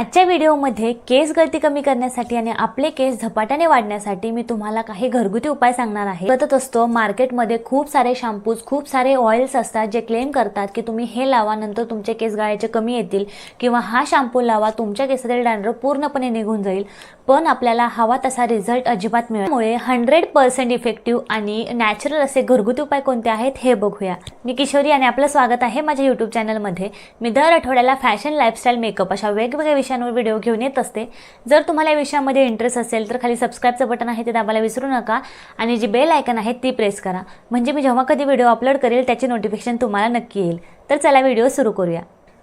आजच्या व्हिडिओमध्ये केस गळती कमी करण्यासाठी आणि आपले केस झपाट्याने वाढण्यासाठी मी तुम्हाला काही घरगुती उपाय सांगणार आहे. बघत असतो मार्केटमध्ये खूप सारे शॅम्पूज खूप सारे ऑइल्स असतात जे क्लेम करतात की तुम्ही हे लावा नंतर तुमचे केस गाळायचे कमी येतील किंवा हा शॅम्पू लावा तुमच्या केसातील डॅन्ड्रफ पूर्णपणे निघून जाईल. पण आपल्याला हवा तसा रिझल्ट अजिबात मिळाल्यामुळे हंड्रेड पर्सेंट इफेक्टिव्ह आणि नॅचरल असे घरगुती उपाय कोणते आहेत हे बघूया. मी किशोरी आणि आपलं स्वागत आहे माझ्या यूट्यूब चॅनलमध्ये मी दर आठवड्याला फॅशन लाईफस्टाईल मेकअप अशा वेगवेगळ्या विषयांवर व्हिडिओ घेऊन येत असते. जर तुम्हाला या विषयामध्ये इंटरेस्ट असेल तर खाली सबस्क्राईबचं बटन आहे ते दाबायला विसरू नका. आणि जी बेल आयकन आहे ती प्रेस करा. म्हणजे मी जेव्हा कधी व्हिडिओ अपलोड करेल त्याची नोटिफिकेशन तुम्हाला नक्की येईल. तर चला व्हिडिओ सुरू करूया.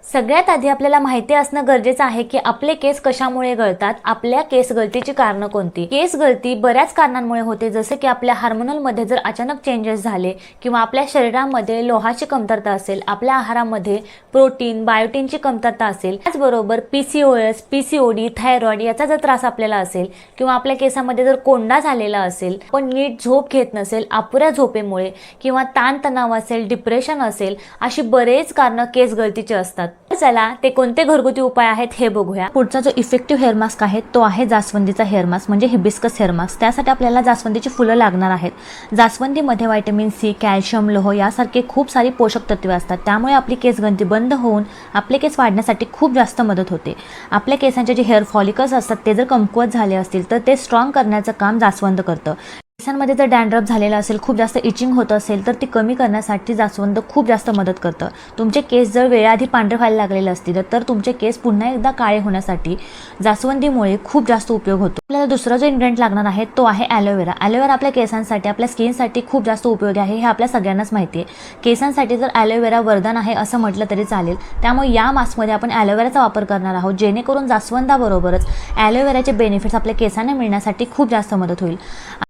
सगळ्यात आधी आपल्याला माहिती असणं गरजेचं आहे की आपले केस कशामुळे गळतात आपल्या केस गळतीची कारणं कोणती? केस गळती बऱ्याच कारणांमुळे होते जसे की आपल्या हार्मोनलमध्ये जर अचानक चेंजेस झाले किंवा आपल्या शरीरामध्ये लोहाची कमतरता असेल आपल्या आहारामध्ये प्रोटीन बायोटीनची कमतरता असेल त्याचबरोबर P C O S P C O D thyroid याचा जर त्रास आपल्याला असेल किंवा आपल्या केसामध्ये जर कोंडा झालेला असेल पण नीट झोप घेत नसेल अपुऱ्या झोपेमुळे किंवा ताणतणाव असेल डिप्रेशन असेल अशी बरेच कारणं केस गळतीची असतात. चला ते कोणते घरगुती उपाय आहेत हे बघूया. पुढचा जो इफेक्टिव्ह हेअर मास्क आहे तो आहे जास्वंदीचा हेअर मास्क म्हणजे हिबिस्कस हेअर मास्क त्यासाठी आपल्याला जास्वंदीची फुलं लागणार आहेत. जास्वंदीमध्ये व्हायटमिन सी कॅल्शियम लोह यासारखे खूप सारी पोषक तत्वे असतात. त्यामुळे आपली केसगंती बंद होऊन आपले केस वाढण्यासाठी खूप जास्त मदत होते. आपल्या केसांचे जे हेअर फॉलिकल्स असतात ते जर कमकुवत झाले असतील तर ते स्ट्रॉंग करण्याचं काम जास्वंद करतं. केसांमध्ये जर डॅन्ड्रप झालेला असेल खूप जास्त इचिंग होत असेल तर ती कमी करण्यासाठी जास्वंद खूप जास्त मदत करतं. तुमचे केस जर वेळाआधी पांढरे व्हायला लागलेले असतील तर तुमचे केस पुन्हा एकदा काळे होण्यासाठी जास्वंदीमुळे खूप जास्त उपयोग होतो. आपल्याला दुसरा जो इन्ग्रेडियंट लागणार आहे तो आहे ॲलोवेरा ॲलोवेरा आपल्या केसांसाठी आपल्या स्किनसाठी खूप जास्त उपयोगी आहे हे आपल्या सगळ्यांनाच माहिती आहे केसांसाठी जर ॲलोवेरा वरदान आहे असं म्हटलं तरी चालेल. त्यामुळे या मास्कमध्ये आपण ॲलोवेराचा वापर करणार आहोत जेणेकरून जास्वंदाबरोबरच ॲलोवेराचे बेनिफिट्स आपल्या केसांना मिळण्यासाठी खूप जास्त मदत होईल.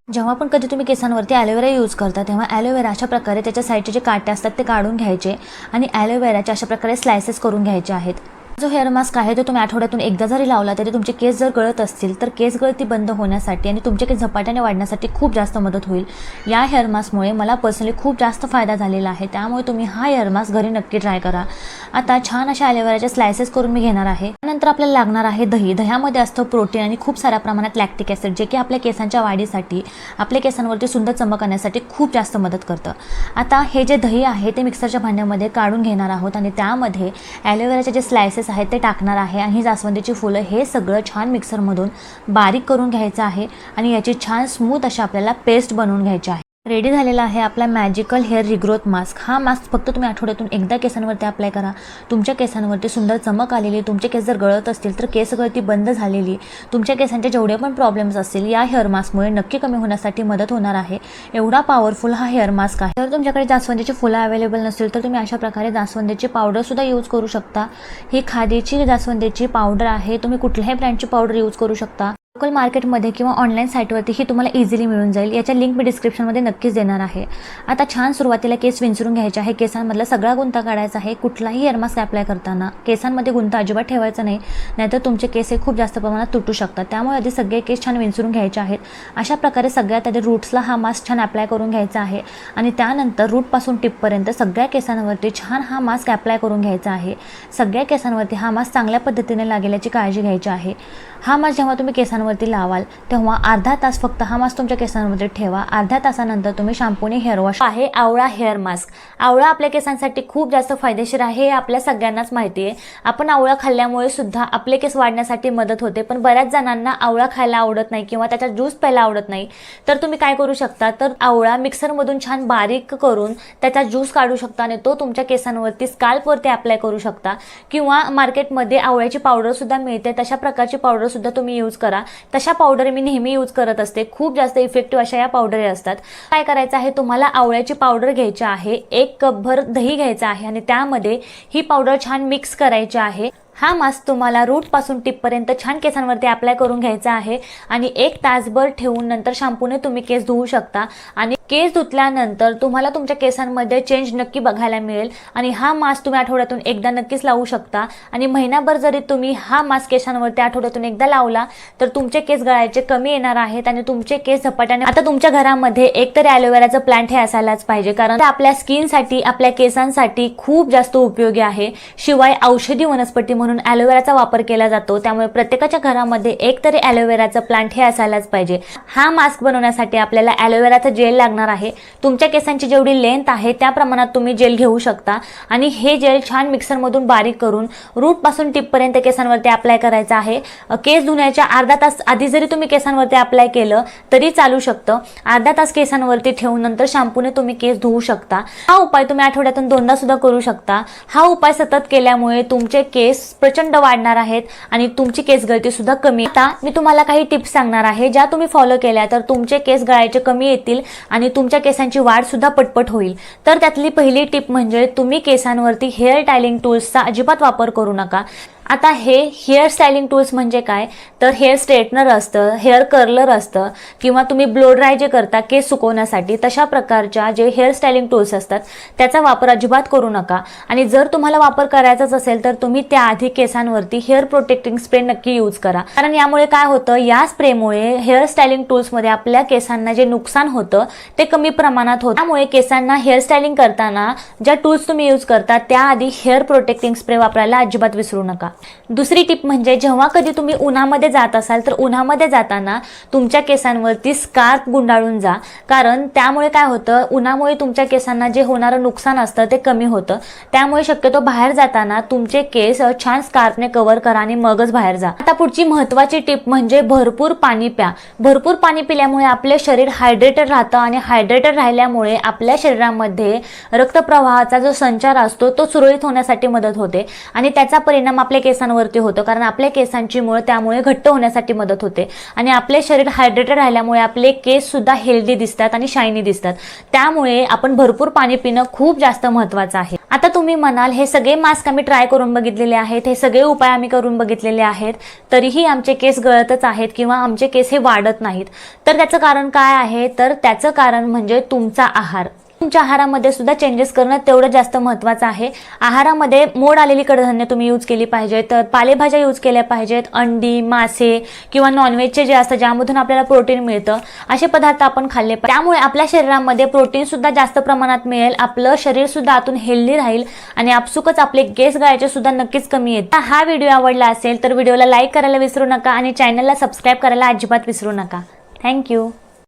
जेव्हा पण कधी तुम्ही केसांवरती ॲलोवेरा यूज करता तेव्हा ॲलोवेरा अशा प्रकारे त्याच्या साईडचे जे काटे असतात ते काढून घ्यायचे आणि ॲलोवेराचे अशा प्रकारे स्लायसेस करून घ्यायचे आहेत. जो हेअर मास्क आहे तो तुम्ही आठवड्यातून एकदा जरी लावला तरी तुमचे केस जर गळत असतील तर केस गळती बंद होण्यासाठी आणि तुमचे केस झपाट्याने वाढण्यासाठी खूप जास्त मदत होईल. या हेअर मास्कमुळे मला पर्सनली खूप जास्त फायदा झालेला आहे. त्यामुळे तुम्ही हा हेअर मास्क घरी नक्की ट्राय करा. आता छान अशा ॲलोवेराचे स्लायसेस करून मी घेणार आहे. त्यानंतर आपल्याला लागणार आहे दही. दह्यामध्ये असतं प्रोटीन आणि खूप साऱ्या प्रमाणात लॅक्टिक ॲसिड जे की आपल्या केसांच्या वाढीसाठी आपल्या केसांवरती सुंदर चमक आणण्यासाठी खूप जास्त मदत करतं. आता हे जे दही आहे ते मिक्सरच्या भांड्यामध्ये काढून घेणार आहोत आणि त्यामध्ये ॲलोवेराचे जे स्लायसेस आहेत ते टाकणार आहे आणि ही जास्वंदीची फुलं हे सगळं छान मिक्सरमधून बारीक करून घ्यायचं आहे आणि याची छान स्मूथ अशा आपल्याला पेस्ट बनवून घ्यायची आहे. रेडी झालेला आहे आपला मॅजिकल हेअर रिग्रोथ मास्क हा मास्क फक्त तुम्ही आठवड्यातून एकदा केसांवरती अप्लाय करा. तुमच्या केसांवरती सुंदर चमक आलेली तुमचे केस जर गळत असतील तर केस गळती बंद झालेली तुमच्या केसांचे जेवढे पण प्रॉब्लेम्स असतील या हेअर मास्कमुळे नक्की कमी होण्यासाठी मदत होणार आहे. एवढा पॉवरफुल हा हेअर मास्क आहे. जर तुमच्याकडे जास्वंदीची फुलं अवेलेबल नसेल तर तुम्ही अशा प्रकारे जास्वंदीची पावडरसुद्धा यूज करू शकता. ही खादीची जास्वंदीची पावडर आहे. तुम्ही कुठल्याही ब्रँडची पावडर यूज करू शकता. लोकल मार्केटमध्ये किंवा ऑनलाईन साईटवरती ही तुम्हाला इझिली मिळून जाईल. याच्या लिंक मी डिस्क्रिप्शनमध्ये नक्कीच देणार आहे. आता छान सुरुवातीला केस विंचरून घ्यायचे आहे. केसांमधला सगळा गुंता काढायचा आहे. कुठलाही एअरमास्क अप्लाय करताना केसांमध्ये गुंता अजिबात ठेवायचा नाही. नाहीतर तुमचे केस हे खूप जास्त प्रमाणात तुटू शकतात. त्यामुळे आधी सगळे केस छान विंचरून घ्यायचे आहेत. अशा प्रकारे सगळ्यात आधी रूट्सला हा मास्क छान अप्लाय करून घ्यायचा आहे. आणि त्यानंतर रूटपासून टिपपर्यंत सगळ्या केसांवरती छान हा मास्क अप्लाय करून घ्यायचा आहे. सगळ्या केसांवरती हा मास्क चांगल्या पद्धतीने लागेल याची काळजी घ्यायची आहे. हा मास्क जेव्हा तुम्ही केसांवर केसांवरती लावाल तेव्हा अर्धा तास फक्त हा मास्क तुमच्या केसांमध्ये ठेवा. अर्ध्या तासानंतर तुम्ही शॅम्पूने हेअर वॉश आहे. आवळा हेअर मास्क आवळा आपल्या केसांसाठी खूप जास्त फायदेशीर आहे हे आपल्या सगळ्यांनाच माहिती आहे. आपण आवळा खाल्ल्यामुळे सुद्धा आपले केस वाढण्यासाठी मदत होते पण बऱ्याच जणांना आवळा खायला आवडत नाही किंवा त्याचा ज्यूस प्यायला आवडत नाही. तर तुम्ही काय करू शकता? तर आवळा मिक्सरमधून छान बारीक करून त्याचा ज्यूस काढू शकता आणि तो तुमच्या केसांवरती स्काल्पवरती अप्लाय करू शकता. किंवा मार्केटमध्ये आवळ्याची पावडरसुद्धा मिळते तशा प्रकारची पावडरसुद्धा तुम्ही यूज करा. तशा पावडर मी नेहमी यूज करत असते. खूप जास्त इफेक्टिव्ह अशा या पावडरी असतात. काय करायचं आहे? तुम्हाला आवळ्याची पावडर घ्यायची आहे. एक कपभर दही घ्यायचं आहे आणि त्यामध्ये ही पावडर छान मिक्स करायची आहे. हा मास्क तुम्हाला रूटपासून टिपपर्यंत छान केसांवरती अप्लाय करून घ्यायचा आहे. आणि एक तासभर ठेवून नंतर शॅम्पूने तुम्ही केस धुवू शकता. आणि केस धुतल्यानंतर तुम्हाला तुमच्या केसांमध्ये चेंज नक्की बघायला मिळेल. आणि हा मास्क तुम्ही आठवड्यातून एकदा नक्कीच लावू शकता. आणि महिनाभर जरी तुम्ही हा मास्क केसांवरती आठवड्यातून एकदा लावला तर तुमचे केस गळायचे कमी येणार आहेत आणि तुमचे केस झपाट्याने आता तुमच्या घरामध्ये एकतरी ॲलोवेराचं प्लांट हे असायलाच पाहिजे. कारण आपल्या स्किनसाठी आपल्या केसांसाठी खूप जास्त उपयोगी आहे. शिवाय औषधी वनस्पती म्हणून ॲलोवेराचा वापर केला जातो. त्यामुळे प्रत्येकाच्या घरामध्ये एकतरी ॲलोवेराचं प्लांट हे असायलाच पाहिजे. हा मास्क बनवण्यासाठी आपल्याला ॲलोवेराचा जेल लागणार आहे. तुमच्या केसांची जेवढी लेंथ आहे त्या प्रमाणात तुम्ही जेल घेऊ शकता. आणि हे जेल छान मिक्सरमधून बारीक करून रूटपासून टिपपर्यंत केसांवरती अप्लाय करायचं आहे. केस धुण्याच्या अर्धा तास आधी जरी तुम्ही केसांवरती अप्लाय केलं तरी चालू शकतं. अर्धा तास केसांवरती ठेवून नंतर शॅम्पूने तुम्ही केस धुवू शकता. हा उपाय तुम्ही आठवड्यातून दोनदा सुद्धा करू शकता. हा उपाय सतत केल्यामुळे तुमचे केस प्रचंड वाढणार आहेत आणि तुमची केस गळती सुद्धा कमी आता मी तुम्हाला काही टिप्स सांगणार आहे. ज्या तुम्ही फॉलो केल्या तर तुमचे केस गळायचे कमी येतील आणि तुमच्या केसांची वाढ सुद्धा पटपट होईल. तर त्यातली पहिली टिप म्हणजे तुम्ही केसांवरती हेअर टायलिंग टूल्सचा अजिबात वापर करू नका. आता हे हेअर स्टायलिंग टूल्स म्हणजे काय? तर हेअर स्ट्रेटनर असतं हेअर कर्लर असतं किंवा तुम्ही ब्लो ड्राय जे करता केस सुकवण्यासाठी तशा प्रकारच्या जे हेअर स्टायलिंग टूल्स असतात त्याचा वापर अजिबात करू नका. आणि जर तुम्हाला वापर करायचाच असेल तर तुम्ही त्याआधी केसांवरती हेअर प्रोटेक्टिंग स्प्रे नक्की यूज करा. कारण यामुळे काय होतं या स्प्रेमुळे हेअर स्टायलिंग टूल्समध्ये आपल्या केसांना जे नुकसान होतं ते कमी प्रमाणात होतं. त्यामुळे केसांना हेअर स्टायलिंग करताना ज्या टूल्स तुम्ही यूज करता त्याआधी हेअर प्रोटेक्टिंग स्प्रे वापरायला अजिबात विसरू नका. दुसरी टिप म्हणजे जेव्हा कधी तुम्ही उन्हामध्ये जात असाल तर उन्हामध्ये जाताना तुमच्या केसांवरती स्कार्फ गुंडाळून जा. कारण त्यामुळे काय होतं उन्हामुळे तुमच्या केसांना जे होणारं नुकसान असतं ते कमी होतं. त्यामुळे शक्यतो बाहेर जाताना तुमचे केस छान स्कार्फने कव्हर करा आणि मगच बाहेर जा. आता पुढची महत्वाची टिप म्हणजे भरपूर पाणी प्या. भरपूर पाणी पिल्यामुळे आपले शरीर हायड्रेटेड राहतं आणि हायड्रेटेड राहिल्यामुळे आपल्या शरीरामध्ये रक्तप्रवाहाचा जो संचार असतो तो सुरळीत होण्यासाठी मदत होते. आणि त्याचा परिणाम आपल्या केसांवरती होतो. कारण आपल्या केसांची मुळे त्यामुळे घट्ट होण्यासाठी मदत होते. आणि आपले शरीर हायड्रेटेड राहिल्यामुळे आपले केस सुद्धा हेल्दी दिसतात आणि शायनी दिसतात. त्यामुळे आपण भरपूर पाणी पिणं खूप जास्त महत्वाचं आहे. आता तुम्ही म्हणाल हे सगळे मास्क आम्ही ट्राय करून बघितलेले आहेत. हे सगळे उपाय आम्ही करून बघितलेले आहेत. तरीही आमचे केस गळतच आहेत किंवा आमचे केस हे वाढत नाहीत. तर त्याचं कारण काय आहे? तर त्याचं कारण म्हणजे तुमचा आहार. तुमच्या आहारामध्ये सुद्धा चेंजेस करणं तेवढं जास्त महत्त्वाचं आहे. आहारामध्ये मोड आलेली कडधान्य तुम्ही यूज केली पाहिजे तर पालेभाज्या यूज केल्या पाहिजेत. अंडी मासे किंवा नॉनव्हेजचे जे असतं ज्यामधून आपल्याला प्रोटीन मिळतं असे पदार्थ आपण खाल्ले पाहिजे. त्यामुळे आपल्या शरीरामध्ये प्रोटीन सुद्धा जास्त प्रमाणात मिळेल. आपलं शरीर सुद्धा आतून हेल्दी राहील आणि आपसुकच आपले केस गळायचे सुद्धा नक्कीच कमी येत हा व्हिडिओ आवडला असेल तर व्हिडिओला लाईक करायला विसरू नका आणि चॅनलला सबस्क्राईब करायला अजिबात विसरू नका. थँक्यू